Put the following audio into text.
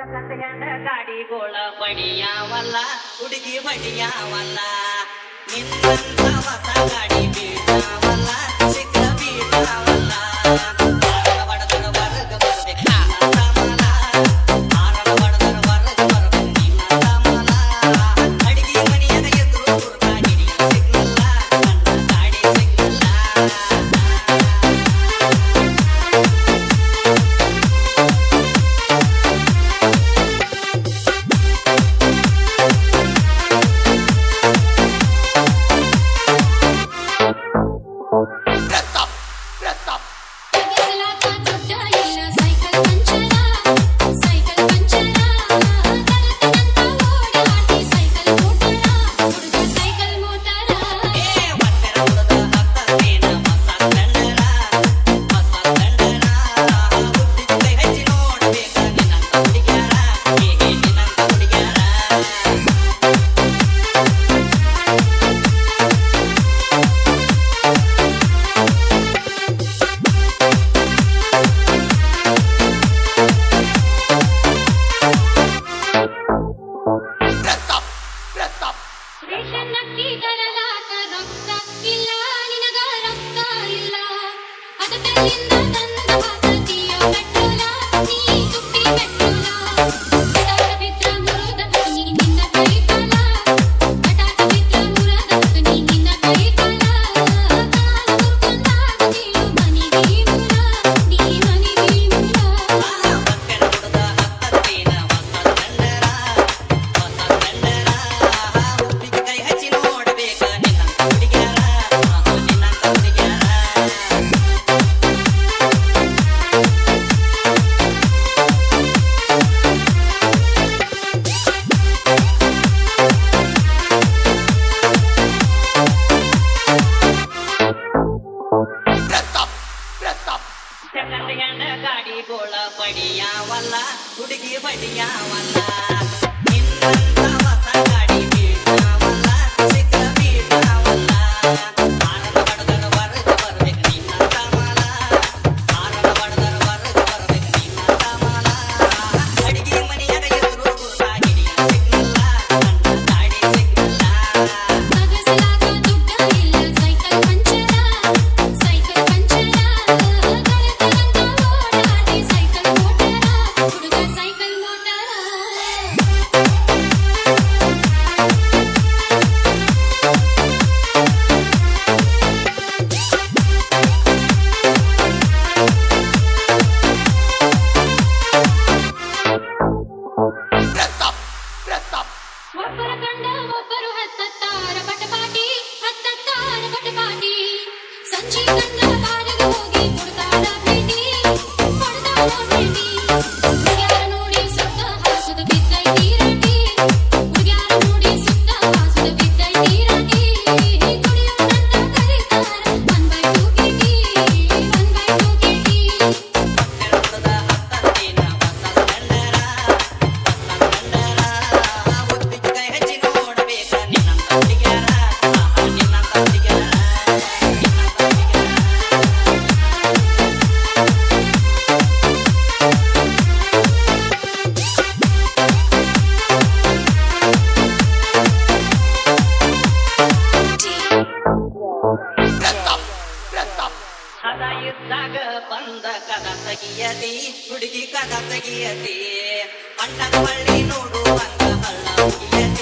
ಗಂಡ ಗಾಡಿಗೋಳ ಬಡಿಯಾವಲ್ಲ ಹುಡುಗಿ ಬಡಿಯಾವಲ್ಲ ನಿನ್ನಂತ ಹೊಸ ಗಾಡಿ million ಕೋಳ ಪಡಿಯಾವಲ್ಲ ಹುಡುಗಿ ಬಡಿಯಾವಲ್ಲ Boogie, boogie. ತೆಗಿಯದಿ ಹುಡುಗಿ ಕದ ತೆಗಿಯದಿ ಅಣ್ಣನ ಬಳ್ಳಿ ನೋಡುವಂತ ಬಳ್ಳ ಹುಗಿಯದಿ